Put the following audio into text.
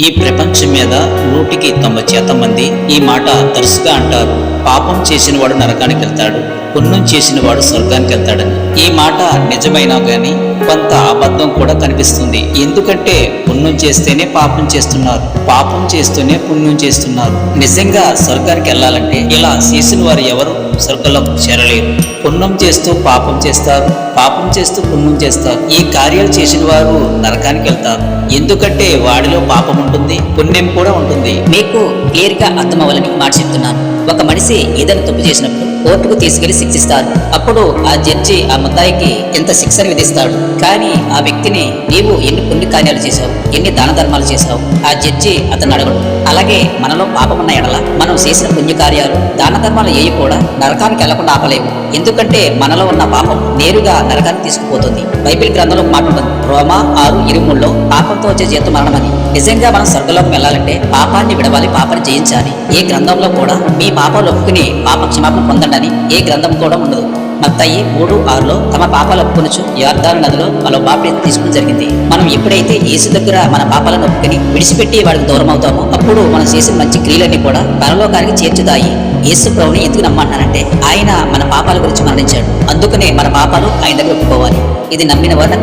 ఈ ప్రపంచం మీద నూటికి తొంభై శాతం మంది ఈ మాట తరచుగా అంటారు. పాపం చేసినవాడు నరకానికి వెళ్తాడు పుణ్యం చేసినవాడు స్వర్గానికి వెళ్తాడని. ఈ మాట నిజమైనా కానీ కొంత అబద్ధం కూడా కనిపిస్తుంది. ఎందుకంటే పుణ్యం చేస్తేనే పాపం చేస్తున్నారు పాపం చేస్తూనే పుణ్యం చేస్తున్నారు. నిజంగా స్వర్గానికి వెళ్ళాలంటే ఇలా చేసిన వారు ఎవరు? స్వర్గంలోకి చేరలేరు పుణ్యం చేస్తూ పాపం చేస్తారు పాపం చేస్తూ పుణ్యం చేస్తారు. ఈ కార్యాలు చేసిన వారు నరకానికి వెళ్తారు. ఎందుకంటే వాడిలో పాపం ఉంటుంది పుణ్యం కూడా ఉంటుంది. మీకు క్లియర్గా అర్థమవ్వాలని మాట చెప్తున్నాను. ఒక మనిషి ఏదైనా తప్పు చేసినప్పుడు కోర్టుకు తీసుకెళ్ళి శిక్షిస్తారు. అప్పుడు ఆ జడ్జి ఆ ముద్దాయికి ఎంత శిక్షను విధిస్తాడు? కానీ ఆ వ్యక్తిని నీవు ఎన్ని పుణ్య కార్యాలు చేశావు ఎన్ని దాన ధర్మాలు చేశావు ఆ జడ్జి అతను అడగడు. అలాగే మనలో పాపం ఉన్న ఎడల మనం చేసిన పుణ్య కార్యాలు దాన ధర్మాలు ఏవి కూడా నరకానికి వెళ్ళకుండా ఆపలేము ఎందుకంటే మనలో ఉన్న పాపం నేరుగా నరకానికి తీసుకుపోతుంది. బైబిల్ గ్రంథంలో మాట్లాడుతుంది రోమా ఆరు ఇరుముల్లో పాపంతో వచ్చే జీతం మరణమని. నిజంగా మనం స్వర్గలోకి వెళ్ళాలంటే పాపాన్ని విడవాలి పాపాన్ని జయించాలి. ఏ గ్రంథంలో కూడా మీ పాపాలు ఒప్పుకుని పాప క్షమాపణ పొందండి ఏ గ్రంథం కూడా ఉండదు. మత్తయి మూడు ఆరులో తమ పాపాలు ఒప్పుకొనొచ్చు యార్దాన్ నదిలో వాళ్ళ పాపని తీసుకుని జరిగింది. మనం ఎప్పుడైతే యేసు దగ్గర మన పాపాలను ఒప్పుకొని విడిచిపెట్టి వాడికి దూరం అవుతామో అప్పుడు మనం చేసిన మంచి క్రియలన్నీ కూడా పరలోకానికి చేర్చుతాయి. యేసు ప్రభుని ఎందుకు నమ్మంటానంటే ఆయన మన పాపాల గురించి మరణించాడు. అందుకనే మన పాపాలు ఆయన దగ్గర ఒప్పుకోవాలి. ఇది నమ్మిన వారిని